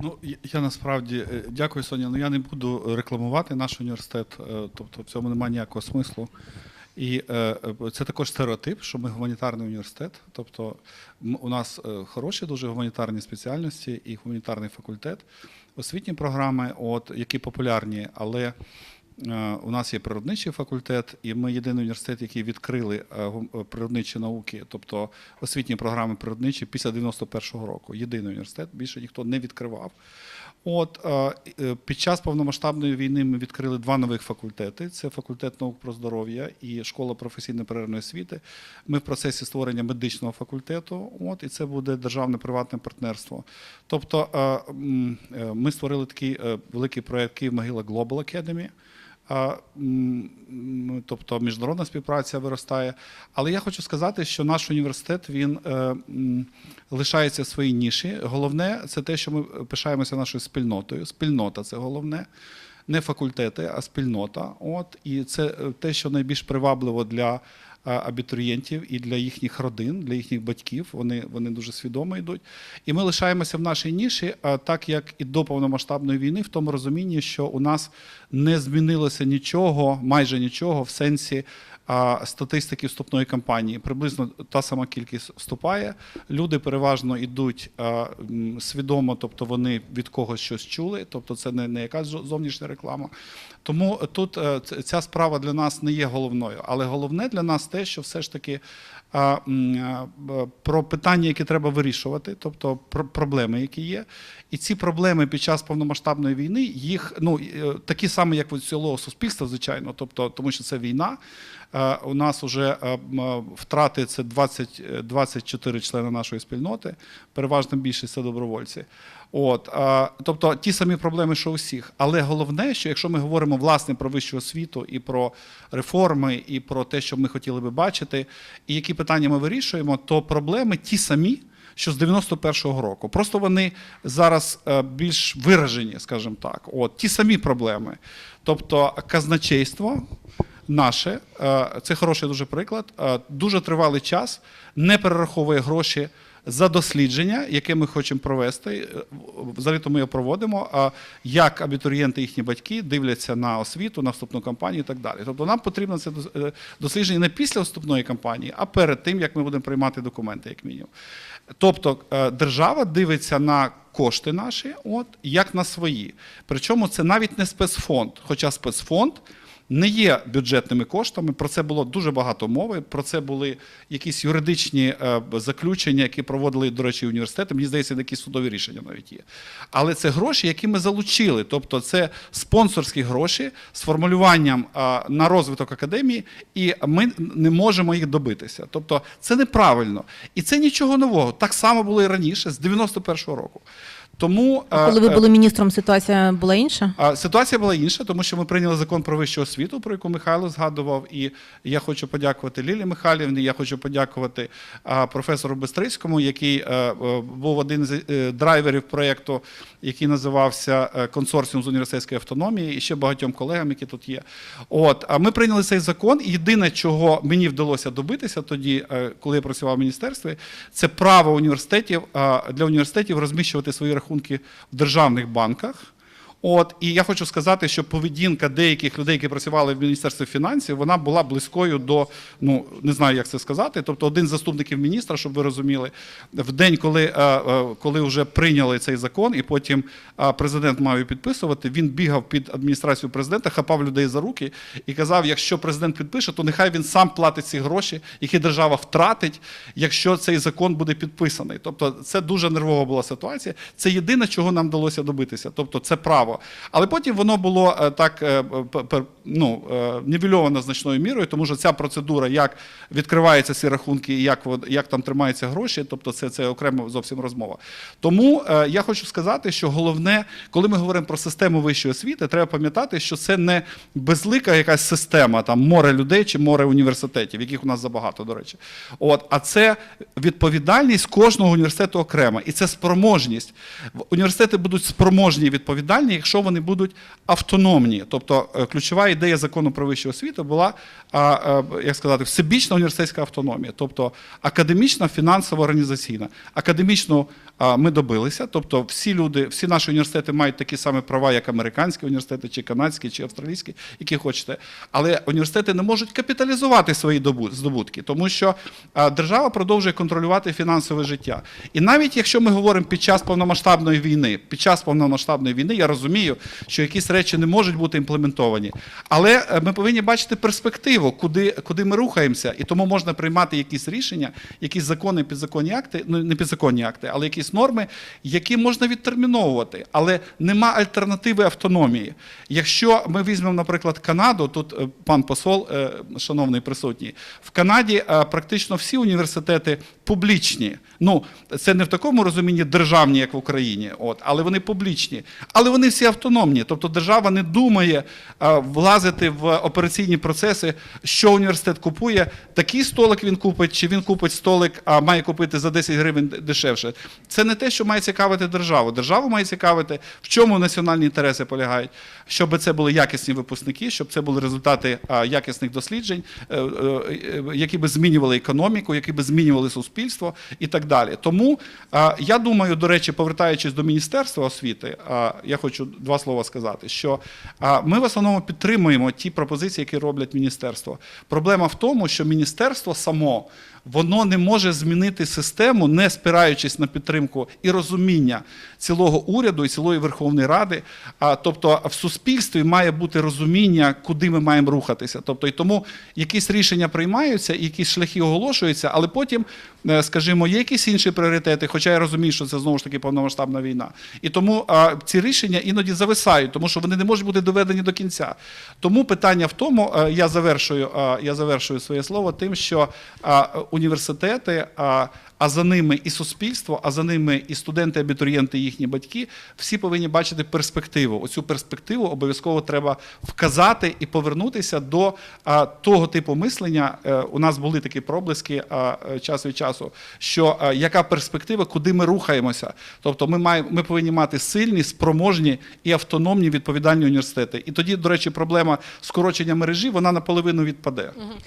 Ну, я, насправді е, дякую, Соня. Ну я не буду рекламувати наш університет, е, тобто в цьому немає ніякого смислу. І е, це також стереотип, що ми гуманітарний університет. Тобто у нас хороші дуже гуманітарні спеціальності і гуманітарний факультет, освітні програми, от, які популярні, але у нас є природничий факультет, і ми єдиний університет, який відкрили е, е, природничі науки, тобто освітні програми природничі після 91-го року. Єдиний університет, більше ніхто не відкривав. От е, е, під час повномасштабної війни ми відкрили два нових факультети: це факультет наук про здоров'я і школа професійної перервної освіти. Ми в процесі створення медичного факультету. От і це буде державне приватне партнерство. Тобто, е, е, ми створили такий е, великий проект Київ Могила Global Academy. Тобто міжнародна співпраця виростає. Але я хочу сказати, що наш університет він е, лишається в своїй ніші. Головне це те, що ми пишаємося нашою спільнотою. Спільнота це головне. Не факультети, а спільнота. От і це е, те, що найбільш привабливо для абітурієнтів і для їхніх родин, для їхніх батьків. Вони, вони дуже свідомо йдуть. І ми лишаємося в нашій ніші, так як і до повномасштабної війни, в тому розумінні, що у нас не змінилося нічого, майже нічого в сенсі статистики вступної кампанії. Приблизно та сама кількість вступає. Люди переважно йдуть свідомо, тобто вони від когось щось чули, тобто це не, не якась зовнішня реклама. Тому тут е, ця справа для нас не є головною. Але головне для нас те, що все ж таки а, про питання, які треба вирішувати, тобто про проблеми, які є. І ці проблеми під час повномасштабної війни, їх ну е, такі самі, як у цілого суспільства, звичайно, тобто, тому що це війна. Е, У нас вже е, е, втрати це 20, е, 24 члени нашої спільноти, переважна більшість це добровольці. От, тобто ті самі проблеми, що у всіх. Але головне, що якщо ми говоримо власне про вищу освіту і про реформи, і про те, що ми хотіли би бачити, і які питання ми вирішуємо, то проблеми ті самі. Що з 91-го року. Просто вони зараз більш виражені, скажімо так. От ті самі проблеми. Тобто казначейство наше, е, це хороший дуже приклад, е, дуже тривалий час не перераховує гроші за дослідження, яке ми хочемо провести. Е, Взагалі то ми його проводимо. Як абітурієнти, їхні батьки дивляться на освіту, на вступну кампанію і так далі. Тобто нам потрібно це дослідження не після вступної кампанії, а перед тим, як ми будемо приймати документи, як мінімум. Тобто держава дивиться на кошти наші, от як на свої. Причому це навіть не спецфонд, хоча спецфонд не є бюджетними коштами. Про це було дуже багато мови. Про це були якісь юридичні е, заключення, які проводили, до речі, університети. Мені здається, якісь судові рішення навіть є. Але це гроші, які ми залучили. Тобто, це спонсорські гроші з формулюванням е, на розвиток академії, і ми не можемо їх добитися. Тобто, це неправильно. І це нічого нового. Так само було і раніше, з 91-го року. Тому А коли е, ви е, були міністром, ситуація була інша? Ситуація була інша, тому що ми прийняли закон про вищу освіту, про яку Михайло згадував. І я хочу подякувати Лілі Михайлівні. Я хочу подякувати професору Бестрицькому, який е, е, був один з е, драйверів проєкту, який називався Консорціум з університетської автономії, і ще багатьом колегам, які тут є. От ми прийняли цей закон. І єдине, чого мені вдалося добитися тоді, коли я працював в міністерстві, це право університетів для університетів розміщувати свої рахунки в державних банках. От і я хочу сказати, що поведінка деяких людей, які працювали в міністерстві фінансів, вона була близькою до ну не знаю, як це сказати. Тобто, один з заступників міністра, щоб ви розуміли, в день, коли, е, е, коли вже прийняли цей закон, і потім е, президент мав його підписувати, він бігав під адміністрацію президента, хапав людей за руки і казав: якщо президент підпише, то нехай він сам платить ці гроші, які держава втратить, якщо цей закон буде підписаний. Тобто, це дуже нервова була ситуація. Це єдине, чого нам вдалося добитися. Тобто, це право. Але потім воно було е, так е, ну, е, нівельовано значною мірою, тому що ця процедура, як відкриваються ці рахунки і як, як там тримаються гроші, тобто це, це окрема зовсім розмова. Тому я хочу сказати, що головне, коли ми говоримо про систему вищої освіти, треба пам'ятати, що це не безлика якась система, там море людей чи море університетів, яких у нас забагато, до речі. От, а це відповідальність кожного університету окремо. І це спроможність. Університети будуть спроможні і відповідальні, якщо вони будуть автономні. Тобто е, ключова ідея закону про вищу освіту була, а, як сказати, всебічна університетська автономія, тобто академічна, фінансово організаційна. Академічну а, ми добилися, тобто всі люди, всі наші університети мають такі самі права, як американські університети, чи канадські, чи австралійські, які хочете. Але університети не можуть капіталізувати свої здобутки, тому що держава продовжує контролювати фінансове життя. І навіть якщо ми говоримо під час повномасштабної війни, під час повномасштабної війни, я розумію, що якісь речі не можуть бути імплементовані. Але е, ми повинні бачити перспективу, куди, куди ми рухаємося, і тому можна приймати якісь рішення, якісь закони, підзаконні акти, ну не підзаконні акти, але якісь норми, які можна відтерміновувати. Але нема альтернативи автономії. Якщо ми візьмемо, наприклад, Канаду, тут е, пан посол, е, шановний присутній, в Канаді практично всі університети публічні. Ну, це не в такому розумінні державні, як в Україні, от, але вони публічні. Але вони всі автономні. Тобто держава не думає а, влазити в операційні процеси, що університет купує. Такий столик він купить, чи він купить столик, а має купити за 10 гривень дешевше. Це не те, що має цікавити державу. Державу має цікавити, в чому національні інтереси полягають, щоб це були якісні випускники, щоб це були результати а, якісних досліджень, е, е, е, які би змінювали економіку, які би змінювали суспільство і так далі. Тому я думаю, до речі, повертаючись до Міністерства освіти, я хочу два слова сказати, що ми в основному підтримуємо ті пропозиції, які роблять міністерство. Проблема в тому, що міністерство само воно не може змінити систему, не спираючись на підтримку і розуміння цілого уряду і цілої Верховної Ради. А, тобто в суспільстві має бути розуміння, куди ми маємо рухатися. Тобто, і тому якісь рішення приймаються, якісь шляхи оголошуються, але потім, е, скажімо, є якісь інші пріоритети, хоча я розумію, що це знову ж таки повномасштабна війна. І тому а, ці рішення іноді зависають, тому що вони не можуть бути доведені до кінця. Тому питання в тому, е, я завершую, е, я завершую своє слово тим, що а, університети. а, а за ними і суспільство, а за ними і студенти, абітурієнти, їхні батьки, всі повинні бачити перспективу. Оцю перспективу обов'язково треба вказати і повернутися до а, того типу мислення. Е, у нас були такі проблиски а, е, час від часу, що а, яка перспектива, куди ми рухаємося. Тобто ми, маємо, ми повинні мати сильні, спроможні і автономні відповідальні університети. І тоді, до речі, проблема скорочення мережі вона наполовину відпаде.